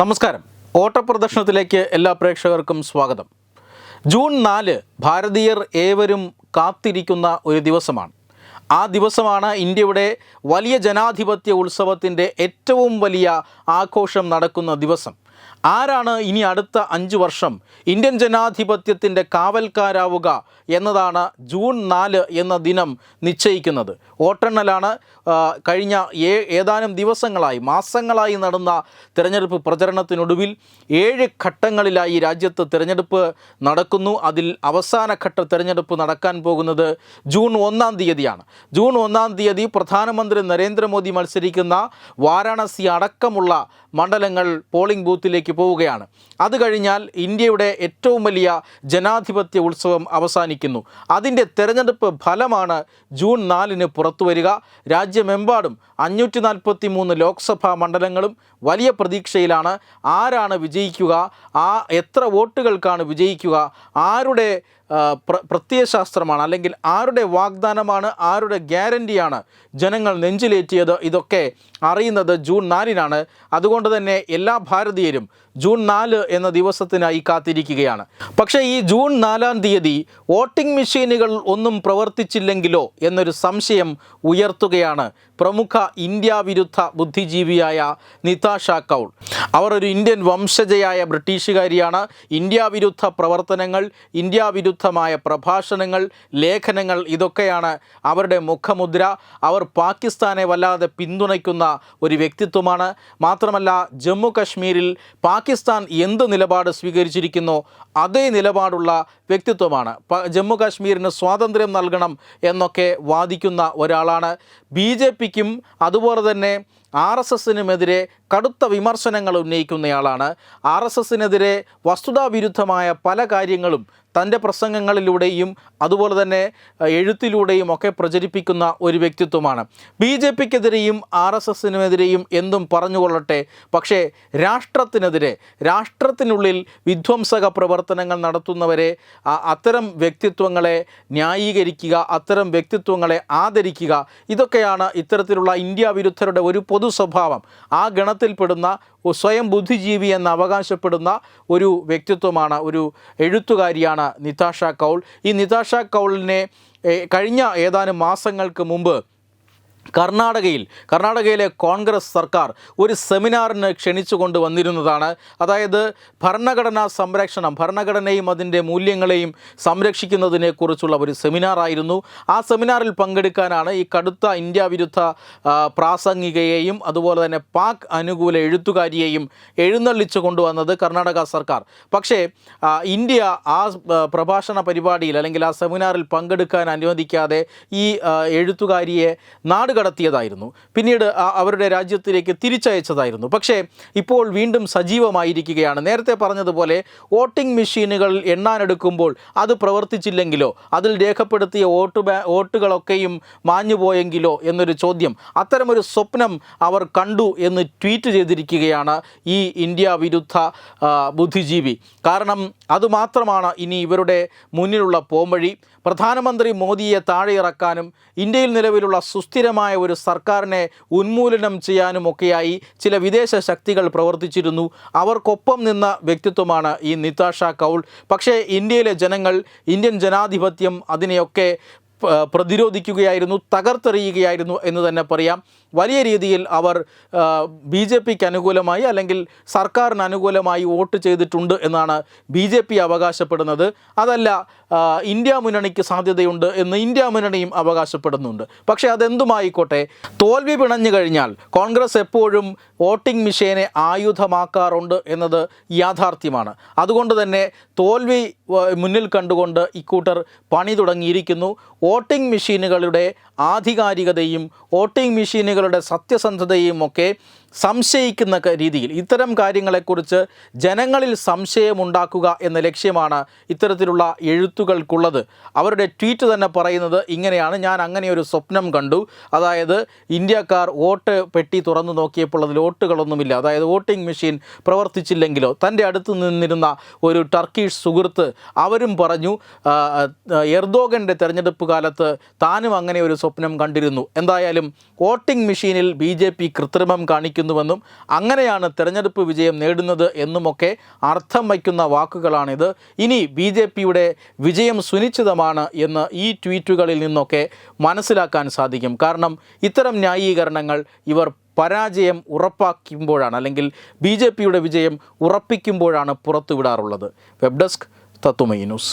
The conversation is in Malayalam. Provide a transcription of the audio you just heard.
നമസ്കാരം. ഓട്ടപ്രദർശനത്തിലേക്ക് എല്ലാ പ്രേക്ഷകർക്കും സ്വാഗതം. ജൂൺ നാല് ഭാരതീയർ ഏവരും കാത്തിരിക്കുന്ന ഒരു ദിവസമാണ്. ആ ദിവസമാണ് ഇന്ത്യയുടെ വലിയ ജനാധിപത്യ ഉത്സവത്തിന്റെ ഏറ്റവും വലിയ ആഘോഷം നടക്കുന്ന ദിവസം. ആരാണ് ഇനി അടുത്ത അഞ്ച് വർഷം? ഇന്ത്യൻ ജനാധിപത്യത്തിന്റെ കാവൽക്കാരാവുക എന്നതാണ് ജൂൺ നാല് എന്ന ദിനം നിശ്ചയിക്കുന്നത്. വോട്ടെണ്ണലാണ് കഴിഞ്ഞ ഏ ഏതാനും ദിവസങ്ങളായി മാസങ്ങളായി നടന്ന തിരഞ്ഞെടുപ്പ് പ്രചരണത്തിനൊടുവിൽ ഏഴ് ഘട്ടങ്ങളിലായി രാജ്യത്ത് തിരഞ്ഞെടുപ്പ് നടക്കുന്നു. അതിൽ അവസാന ഘട്ട തിരഞ്ഞെടുപ്പ് നടക്കാൻ പോകുന്നത് ജൂൺ ഒന്നാം തീയതിയാണ്. ജൂൺ ഒന്നാം തീയതി പ്രധാനമന്ത്രി നരേന്ദ്രമോദി മത്സരിക്കുന്ന വാരാണസി അടക്കമുള്ള മണ്ഡലങ്ങൾ പോളിംഗ് ബൂത്തിലേക്ക് പോവുകയാണ്. അത് കഴിഞ്ഞാൽ ഇന്ത്യയുടെ ഏറ്റവും വലിയ ജനാധിപത്യ ഉത്സവം അവസാനിക്കുന്നു. അതിന്റെ തെരഞ്ഞെടുപ്പ് ഫലമാണ് ജൂൺ നാലിന് പുറത്തു വരിക. രാജ്യമെമ്പാടും അഞ്ഞൂറ്റി നാൽപ്പത്തി മൂന്ന് ലോക്സഭാ മണ്ഡലങ്ങളും വലിയ പ്രതീക്ഷയിലാണ് ആരാണ് വിജയിക്കുക ആ എത്ര വോട്ടുകൾക്കാണ് വിജയിക്കുക ആരുടെ പ്രത്യയശാസ്ത്രമാണ് അല്ലെങ്കിൽ ആരുടെ വാഗ്ദാനമാണ് ആരുടെ ഗ്യാരണ്ടിയാണ് ജനങ്ങൾ നെഞ്ചിലേറ്റിയത് ഇതൊക്കെ അറിയുന്നത് ജൂൺ നാലിനാണ്. അതുകൊണ്ട് തന്നെ എല്ലാ ഭാരതീയരും ജൂൺ നാല് എന്ന ദിവസത്തിനായി കാത്തിരിക്കുകയാണ്. പക്ഷേ ഈ ജൂൺ നാലാം തീയതി വോട്ടിംഗ് മെഷീനുകൾ ഒന്നും പ്രവർത്തിച്ചില്ലെങ്കിലോ എന്നൊരു സംശയം ഉയർത്തുകയാണ് പ്രമുഖ ഇന്ത്യ വിരുദ്ധ ബുദ്ധിജീവിയായ നിതാഷ കൗൾ. അവർ ഒരു ഇന്ത്യൻ വംശജയായ ബ്രിട്ടീഷുകാരിയാണ്. ഇന്ത്യ വിരുദ്ധ പ്രവർത്തനങ്ങൾ ഇന്ത്യ വിരുദ്ധമായ പ്രഭാഷണങ്ങൾ ലേഖനങ്ങൾ ഇതൊക്കെയാണ് അവരുടെ മുഖമുദ്ര. അവർ പാകിസ്ഥാനെ വല്ലാതെ പിന്തുണയ്ക്കുന്ന ഒരു വ്യക്തിത്വമാണ്. മാത്രമല്ല ജമ്മു കശ്മീരിൽ പാകിസ്ഥാൻ എന്ത് നിലപാട് സ്വീകരിച്ചിരിക്കുന്നു അതേ നിലപാടുള്ള വ്യക്തിത്വമാണ്. ജമ്മു കാശ്മീരിന് സ്വാതന്ത്ര്യം നൽകണം എന്നൊക്കെ വാദിക്കുന്ന ഒരാളാണ്. ബി ജെ പിക്കും അതുപോലെ തന്നെ ആർ എസ് എസിനുമെതിരെ കടുത്ത വിമർശനങ്ങൾ ഉന്നയിക്കുന്നയാളാണ്. ആർ എസ് എസിനെതിരെ വസ്തുതാവിരുദ്ധമായ പല കാര്യങ്ങളും തന്റെ പ്രസംഗങ്ങളിലൂടെയും അതുപോലെ തന്നെ എഴുത്തിലൂടെയും ഒക്കെ പ്രചരിപ്പിക്കുന്ന ഒരു വ്യക്തിത്വമാണ്. ബി ജെ പിക്കെതിരെയും ആർ എസ് എസിനുമെതിരെയും എന്തും പറഞ്ഞുകൊള്ളട്ടെ. പക്ഷേ രാഷ്ട്രത്തിനെതിരെ രാഷ്ട്രത്തിനുള്ളിൽ വിധ്വംസക പ്രവർത്തനങ്ങൾ നടത്തുന്നവരെ അത്തരം വ്യക്തിത്വങ്ങളെ ന്യായീകരിക്കുക അത്തരം വ്യക്തിത്വങ്ങളെ ആദരിക്കുക ഇതൊക്കെയാണ് ഇത്തരത്തിലുള്ള ഇന്ത്യ വിരുദ്ധരുടെ ഒരു പൊതു സ്വഭാവം ആ ഗണത്തിൽപ്പെടുന്ന ഒ- സ്വയം ബുദ്ധിജീവി എന്ന് അവകാശപ്പെടുന്ന ഒരു വ്യക്തിത്വമാണ് ഒരു എഴുത്തുകാരിയാണ് നിതാഷ കൗൾ. ഈ നിതാഷ കൗളിനെ കഴിഞ്ഞ ഏതാനും മാസങ്ങൾക്ക് മുമ്പ് കർണാടകയിൽ കർണാടകയിലെ കോൺഗ്രസ് സർക്കാർ ഒരു സെമിനാറിന് ക്ഷണിച്ചുകൊണ്ട് വന്നിരുന്നതാണ് അതായത് ഭരണഘടനാ സംരക്ഷണം ഭരണഘടനയും അതിന്റെ മൂല്യങ്ങളെയും സംരക്ഷിക്കുന്നതിനെക്കുറിച്ചുള്ള ഒരു സെമിനാറായിരുന്നു ആ സെമിനാറിൽ പങ്കെടുക്കാനാണ് ഈ കടുത്ത ഇന്ത്യ വിരുദ്ധ പ്രാസംഗികയെയും അതുപോലെ തന്നെ പാക് അനുകൂല എഴുത്തുകാരിയെയും എഴുന്നള്ളിച്ചു കൊണ്ടുവന്നത് കർണാടക സർക്കാർ. പക്ഷേ ഇന്ത്യ ആ, പ്രഭാഷണ പരിപാടിയിൽ അല്ലെങ്കിൽ ആ സെമിനാറിൽ പങ്കെടുക്കാൻ അനുവദിക്കാതെ ഈ എഴുത്തുകാരിയെ നാട് കടത്തിയതായിരുന്നു പിന്നീട് അവരുടെ രാജ്യത്തിലേക്ക് തിരിച്ചയച്ചതായിരുന്നു. പക്ഷേ ഇപ്പോൾ വീണ്ടും സജീവമായിരിക്കുകയാണ്. നേരത്തെ പറഞ്ഞതുപോലെ വോട്ടിംഗ് മെഷീനുകൾ എണ്ണാനെടുക്കുമ്പോൾ അത് പ്രവർത്തിച്ചില്ലെങ്കിലോ അതിൽ രേഖപ്പെടുത്തിയ വോട്ട് വോട്ടുകളൊക്കെയും മാഞ്ഞുപോയെങ്കിലോ എന്നൊരു ചോദ്യം അത്തരമൊരു സ്വപ്നം അവർ കണ്ടു എന്ന് ട്വീറ്റ് ചെയ്തിരിക്കുകയാണ് ഈ ഇന്ത്യ വിരുദ്ധ ബുദ്ധിജീവി. കാരണം അതുമാത്രമാണ് ഇനി ഇവരുടെ മുന്നിലുള്ള പോംവഴി. പ്രധാനമന്ത്രി മോദിയെ താഴെയിറക്കാനും ഇന്ത്യയിൽ നിലവിലുള്ള സുസ്ഥിരമായ ഒരു സർക്കാരിനെ ഉന്മൂലനം ചെയ്യാനുമൊക്കെയായി ചില വിദേശ ശക്തികൾ പ്രവർത്തിച്ചിരുന്നു. അവർക്കൊപ്പം നിന്ന വ്യക്തിത്വമാണ് ഈ നിതാഷ കൗൾ. പക്ഷേ ഇന്ത്യയിലെ ജനങ്ങൾ ഇന്ത്യൻ ജനാധിപത്യം അതിനെയൊക്കെ പ്രതിരോധിക്കുകയായിരുന്നു തകർത്തെറിയുകയായിരുന്നു എന്ന് തന്നെ പറയാം. വലിയ രീതിയിൽ അവർ ബി ജെ പിക്ക് അനുകൂലമായി അല്ലെങ്കിൽ സർക്കാരിന് അനുകൂലമായി വോട്ട് ചെയ്തിട്ടുണ്ട് എന്നാണ് ബി ജെ പി അവകാശപ്പെടുന്നത്. അതല്ല ഇന്ത്യ മുന്നണിക്ക് സാധ്യതയുണ്ട് എന്ന് ഇന്ത്യ മുന്നണിയും അവകാശപ്പെടുന്നുണ്ട്. പക്ഷേ അതെന്തുമായിക്കോട്ടെ തോൽവി പിണഞ്ഞു കഴിഞ്ഞാൽ കോൺഗ്രസ് എപ്പോഴും വോട്ടിംഗ് മെഷീനെ ആയുധമാക്കാറുണ്ട് എന്നത് യാഥാർത്ഥ്യമാണ്. അതുകൊണ്ട് തന്നെ തോൽവി മുന്നിൽ കണ്ടുകൊണ്ട് ഇക്കൂട്ടർ പണി തുടങ്ങിയിരിക്കുന്നു. വോട്ടിംഗ് മെഷീനുകളുടെ ആധികാരികതയും വോട്ടിംഗ് മെഷീനുകളുടെ സത്യസന്ധതയും ഒക്കെ സംശയിക്കുന്ന രീതിയിൽ ഇത്തരം കാര്യങ്ങളെക്കുറിച്ച് ജനങ്ങളിൽ സംശയമുണ്ടാക്കുക എന്ന ലക്ഷ്യമാണ് ഇത്തരത്തിലുള്ള എഴുത്തുകൾക്കുള്ളത്. അവരുടെ ട്വീറ്റ് തന്നെ പറയുന്നത് ഇങ്ങനെയാണ് ഞാൻ അങ്ങനെ ഒരു സ്വപ്നം കണ്ടു. അതായത് ഇന്ത്യക്കാർ വോട്ട് പെട്ടി തുറന്നു നോക്കിയപ്പോൾ അതിൽ വോട്ടുകളൊന്നുമില്ല. അതായത് വോട്ടിംഗ് മെഷീൻ പ്രവർത്തിച്ചില്ലെങ്കിലോ? തന്റെ അടുത്ത് നിന്നിരുന്ന ഒരു ടർക്കിഷ് സുഹൃത്ത് അവരും പറഞ്ഞു എർദോഗന്റെ തെരഞ്ഞെടുപ്പ് കാലത്ത് താനും അങ്ങനെ ഒരു സ്വപ്നം കണ്ടിരുന്നു. എന്തായാലും വോട്ടിംഗ് മെഷീനിൽ ബി കൃത്രിമം കാണിക്കുന്നു. വിജയിക്കുന്നുവെന്നും അങ്ങനെയാണ് തെരഞ്ഞെടുപ്പ് വിജയം നേടുന്നത് എന്നുമൊക്കെ അർത്ഥം വയ്ക്കുന്ന വാക്കുകളാണിത്. ഇനി ബി ജെ പിയുടെ വിജയം സുനിശ്ചിതമാണ് എന്ന് ഈ ട്വീറ്റുകളിൽ നിന്നൊക്കെ മനസ്സിലാക്കാൻ സാധിക്കും. കാരണം ഇത്തരം ന്യായീകരണങ്ങൾ ഇവർ പരാജയം ഉറപ്പാക്കുമ്പോഴാണ് അല്ലെങ്കിൽ ബി ജെ പിയുടെ വിജയം ഉറപ്പിക്കുമ്പോഴാണ് പുറത്തുവിടാറുള്ളത്. വെബ് ഡെസ്ക് തത്തുമൈ ന്യൂസ്.